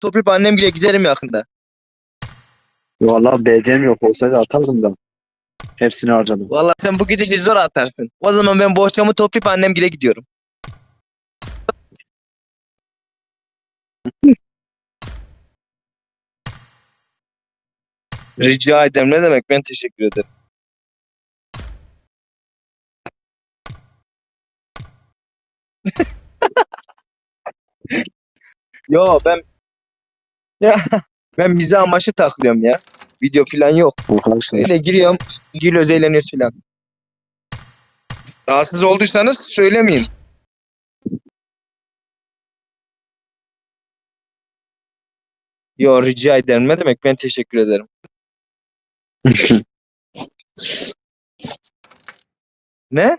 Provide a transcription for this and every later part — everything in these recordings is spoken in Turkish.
toplayıp annemgile giderim yakında. Vallahi BC'm yok olsaydı atardım da. Hepsini harcadım. Vallahi sen bu gidişi zor atarsın. O zaman ben bohçamı toplayıp annemgile gidiyorum. Rica ederim. Ne demek? Ben teşekkür ederim. Yo ben ya ben mizah amaçlı takılıyorum ya. Video falan yok. Arkadaşlar. Öyle giriyorum, gülüyoruz, eğleniyoruz filan. Rahatsız olduysanız söylemeyin. Yo rica ederim. Ne demek? Ben teşekkür ederim. Ne?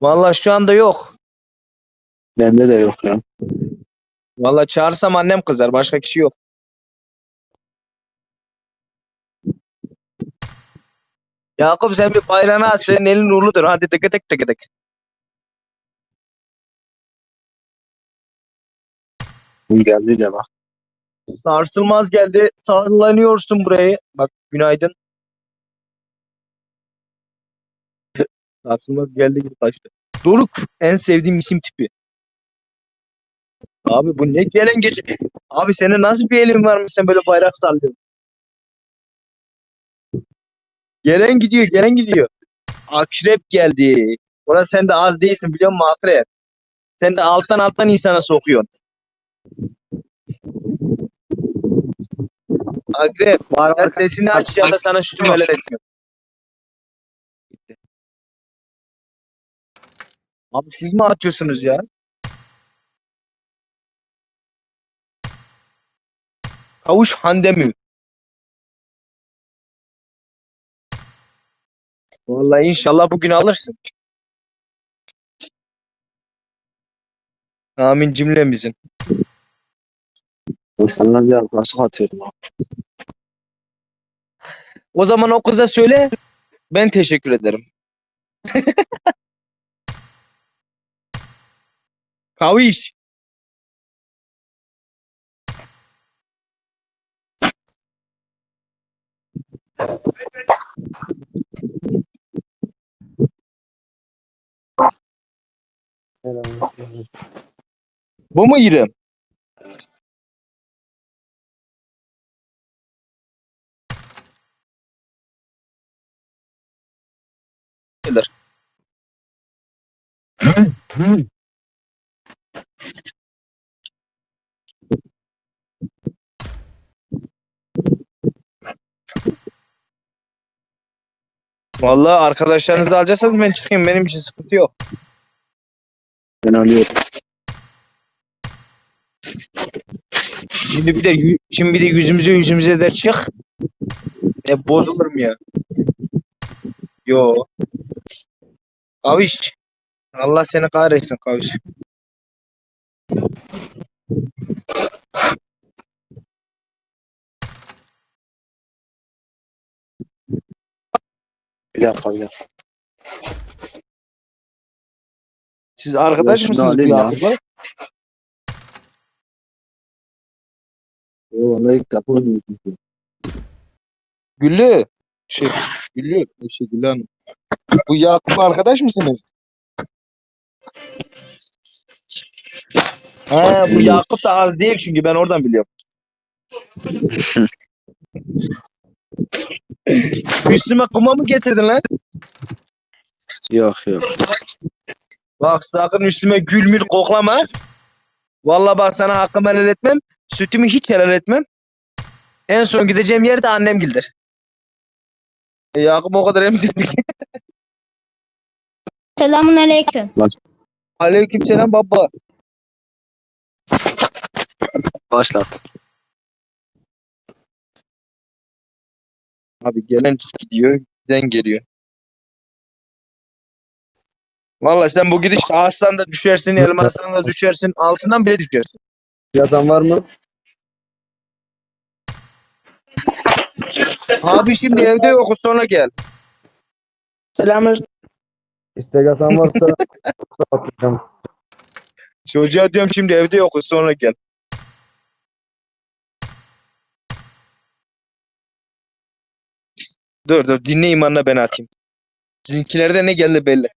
Vallahi şu anda yok. Bende de yok ya. Vallahi çağırsam annem kızar. Başka kişi yok. Yakup sen bir bayrağını at. Senin elin uğurludur. Hadi tık tıkı tık. İyi geldi de bak. Sarsılmaz geldi. Sallanıyorsun burayı. Bak günaydın. Sarsılmaz geldi gibi kaçtı. Doruk en sevdiğim isim tipi. Abi bu ne gelen gece. Abi senin nasıl bir elin varmış sen böyle bayrak sallıyorsun. Gelen gidiyor, gelen gidiyor. Akrep geldi. Orası sen de az değilsin biliyor musun akrep? Sen de alttan alttan insana sokuyorsun. Akrep, var sesini aç ya da sana sütümü helal etmiyorum. Abi siz mi atıyorsunuz ya? Kavuş Handemü. Vallahi inşallah bugün alırsın. Amin cümlemizin. İnsanlar bir arkadaşlık atıyorum abi. O zaman o kıza söyle. Ben teşekkür ederim. Kaviş. Bu mu İrem? Gelir. Vallahi arkadaşlarınızı alacaksanız ben çıkayım. Benim için sıkıntı yok. Ben alıyorum. Şimdi bir de yü- şimdi bir de yüzümüze yüzümüze der çık. E bozulur mu ya? Yo. Kaviş. Allah seni kahretsin Kaviş. Bir dakika bir dakika. Siz arkadaş şunu mısınız bu alayım ya. Yakup'la? O vallahi ilk defa oynuyorsun. Güllü. Şey, Güllü. Şey, Güllü Hanım. Bu Yakup arkadaş mısınız? Ha, bu Yakup da az değil çünkü ben oradan biliyorum. Üstüme kuma mı getirdin lan? Yok yok. Bak sakın üstüme gül mül koklama. Vallahi bak sana hakkımı helal etmem. Sütümü hiç helal etmem. En son gideceğim yer de annemgildir. E, Yakup o kadar emzirdik. Selamun aleyküm. Aleykümselam baba. Başlat. Abi gelen gidiyor, giden geliyor. Vallahi sen bu gidişle aslan da düşersin, elmasdan da düşersin, altından bile düşersin. Yazan var mı? Abi şimdi evde yokuz sonra gel. Selamün İstek atan varsa atacağım. Çocuğa diyorum şimdi evde yokuz sonra gel. Dur dur dinle imanla ben atayım. Sizinkilerde ne geldi belli.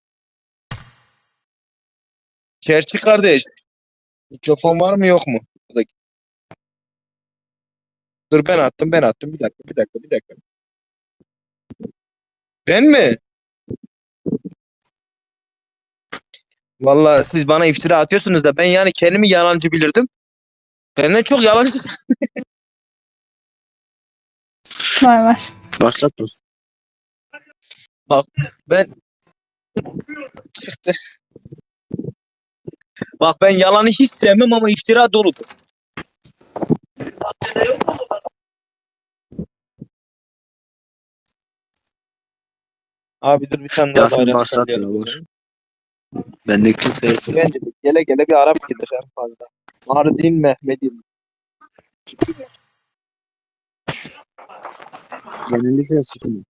Çerçi kardeş. Mikrofon var mı yok mu? Buradaki. Dur ben attım ben attım. Bir dakika bir dakika bir dakika. Ben mi? Vallahi siz bana iftira atıyorsunuz da ben yani kendimi yalancı bilirdim. Benden çok yalancı. Var var. Başlat mısın? Ben çıktı. Bak ben yalanı hiç sevmem ama iftira doludur. Abi dur bir tane daha Yasin bayrak başlat ya sallayalım. boş. Bende kimse yok. Bence de gele gele bir Arap gelir en fazla. Mardin Mehmedin. Genellikle sıkıntı.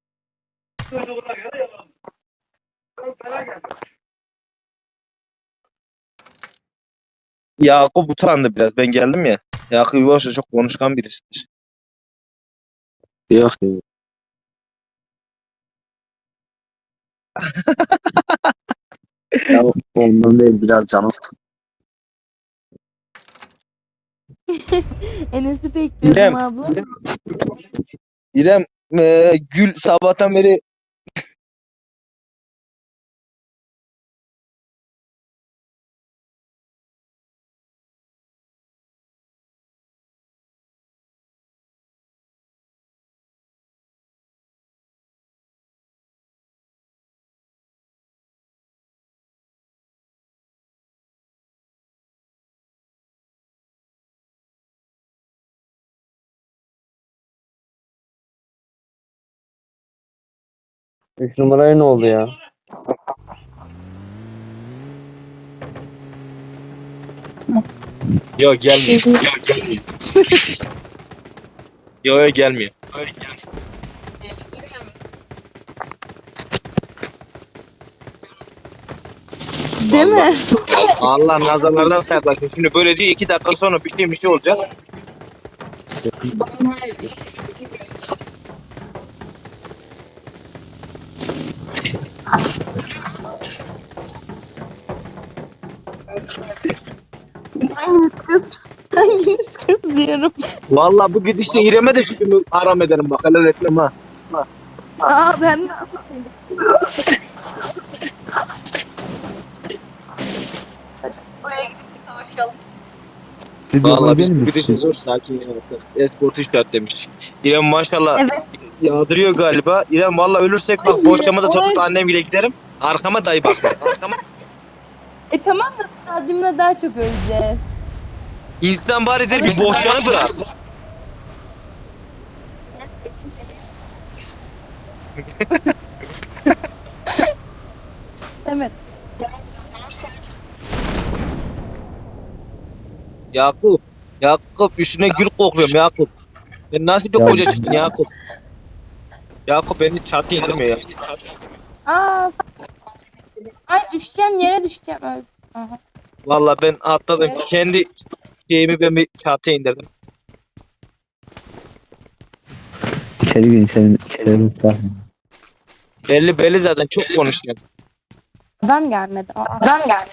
Yakup utandı biraz. Ben geldim ya. Yakup yoksa çok konuşkan birisidir. Yok yok. ya ondan değil biraz canım sıkıldı. Enes'i İrem. bekliyordum abla. İrem e, Gül sabahtan beri Üç numaraya ne oldu ya? Yok gelmiyor. Yok gelmiyor. Yok yok gelmiyor. Değil mi? Allah nazarlardan saklasın. Şimdi böyle diyor iki dakika sonra bir şey bir şey olacak. Hanginiz kız? Hanginiz kız diyorum. Vallahi bu gidişte İrem'e de şimdi aram ederim bak helal etmem ha. Aa ben de Vallahi biz bu gidişte zor sakin ya. Eskortu şart demiş. İrem maşallah Evet. Yağdırıyor galiba. İrem vallahi ölürsek bak Ay, boşlama da tutup annem bile giderim. Arkama dayı bak. Arkama. E tamam da stadyumda daha çok öleceğiz. İnsan bari der bir bohçanı bırak. Evet. Yakup. Yakup üstüne gül kokluyorum Yakup. Ben nasıl bir koca çıktın Yakup? Yakup beni çatı indirmiyor ya. Aa. Ay düşeceğim yere düşeceğim. Aha. Vallahi ben atladım. Kendi şeyimi ben bir çatıya indirdim. İçeri girin senin içeri lütfen. Belli belli zaten çok konuşuyorsun. Adam gelmedi. Aa, adam geldi.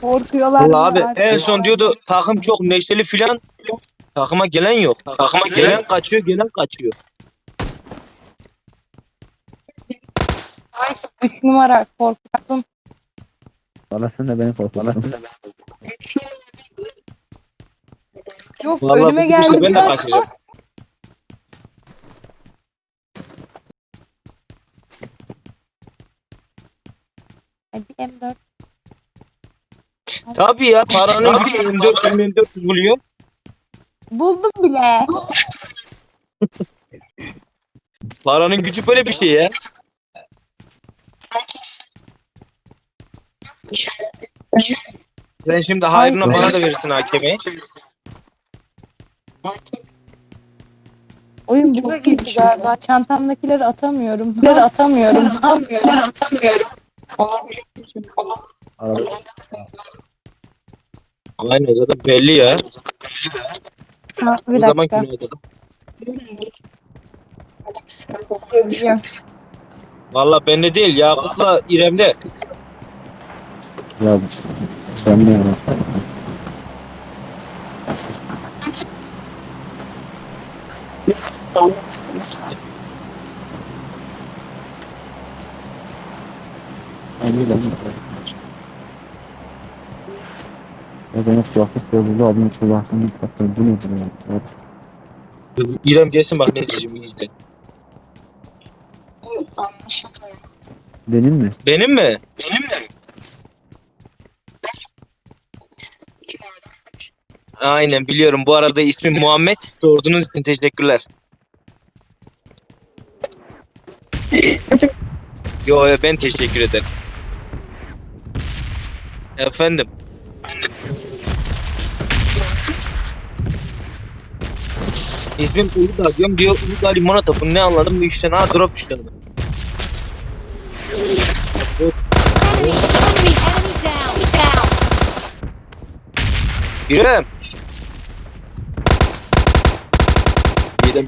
Korkuyorlar. Abi ya. en son diyordu takım çok neşeli filan. Takıma gelen yok. Takıma gelen kaçıyor, gelen kaçıyor. Ay, üç numara korkuttum. Balasın da beni korkutmasın. Yok Vallahi önüme bu geldi. ben de biraz. kaçacağım. Tabii ya paranın gücü 24 24 buluyor. Buldum bile. Paranın gücü böyle bir şey ya. Sen şimdi hayrına bana da verirsin hakemi. Oyun buga girdi galiba. Çantamdakileri atamıyorum. Bunları atamıyorum. Atamıyorum. Atamıyorum. Araba. Aynen zaten belli ya. Ha, O bir zaman dakika. oynadı? Göreceğim. Valla bende değil Yakup'la İrem'de. Ya ben de ya. Ben de Ya benim kulaklık yoluyla abim kulaklığını kapatıyor. Bu nedir ya? Evet. İrem gelsin bak ne diyeceğim izle. Benim mi? Benim mi? Benim mi? Aynen biliyorum. Bu arada ismim Muhammed. Sorduğunuz için teşekkürler. Yo ben teşekkür ederim. Efendim. İsmim Uludağ diyorum diyor Uludağ limonata bunu ne anladım bu işten ha drop düştü. Down, down. İrem.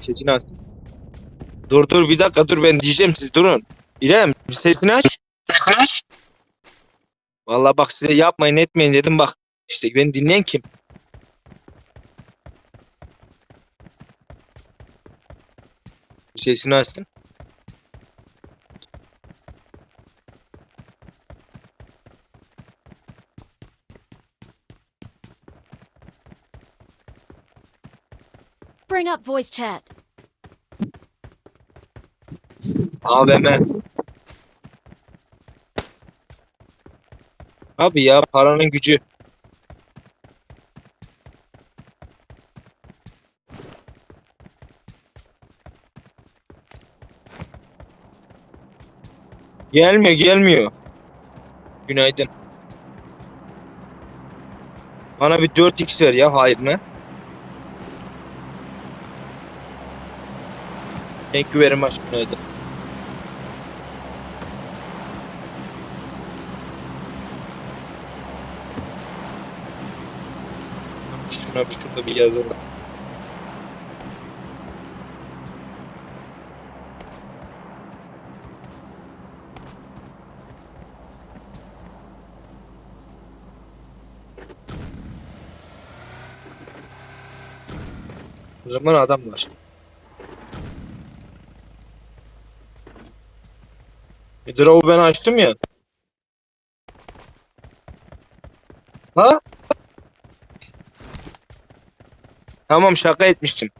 Sesini aç. Dur dur bir dakika dur ben diyeceğim siz durun. İrem sesini aç. Sesini aç. Vallahi bak size yapmayın etmeyin dedim bak. İşte beni dinleyen kim? Bir sesini açsın. Bring up voice chat. AVM. Abi ya paranın gücü. Gelmiyor gelmiyor. Günaydın. Bana bir 4x ver ya hayır ne? Thank you very much günaydın. Bir şurada bir yazalım. O zaman adam var. E, drop'u ben açtım ya. Ha? Tamam şaka etmiştim.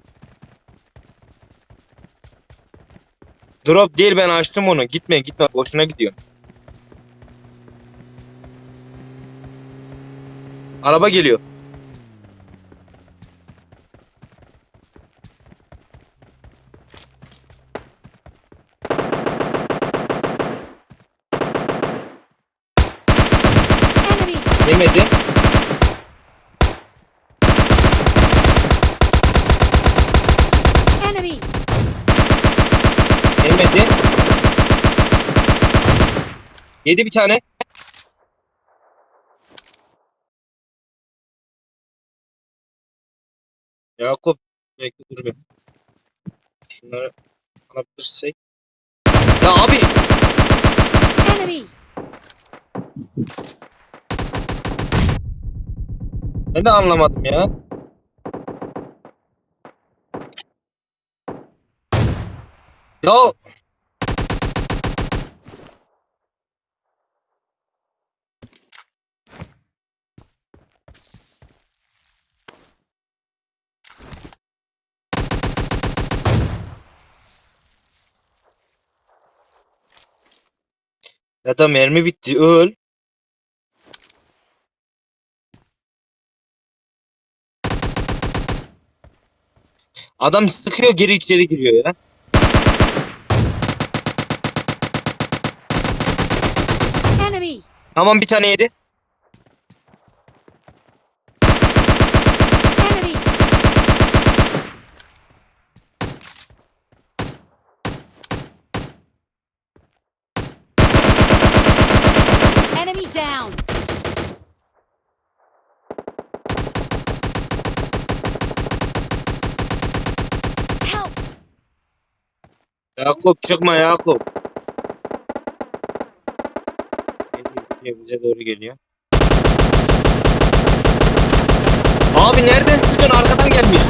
Drop değil ben açtım onu. Gitme gitme boşuna gidiyor. Araba geliyor. Enemy, Yemedi. enemy, Yemedi. Yedi bir tane. Yakup. Bekle dur bir. Şunları alabilirsek. Ya abi. enemy, Ben de anlamadım ya. Ya Ya da mermi bitti öl. Adam sıkıyor geri içeri giriyor ya. enemy, Tamam bir tane yedi. enemy, Yakup çıkma Yakup. Bize doğru geliyor. Abi nereden sıkıyorsun? Arkadan gelmiş.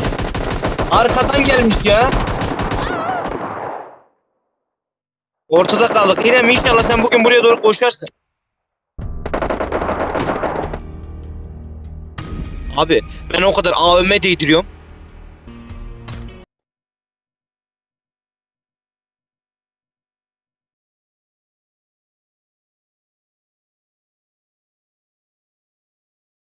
Arkadan gelmiş ya. Ortada kaldık. İrem inşallah sen bugün buraya doğru koşarsın. Abi ben o kadar AVM değdiriyorum.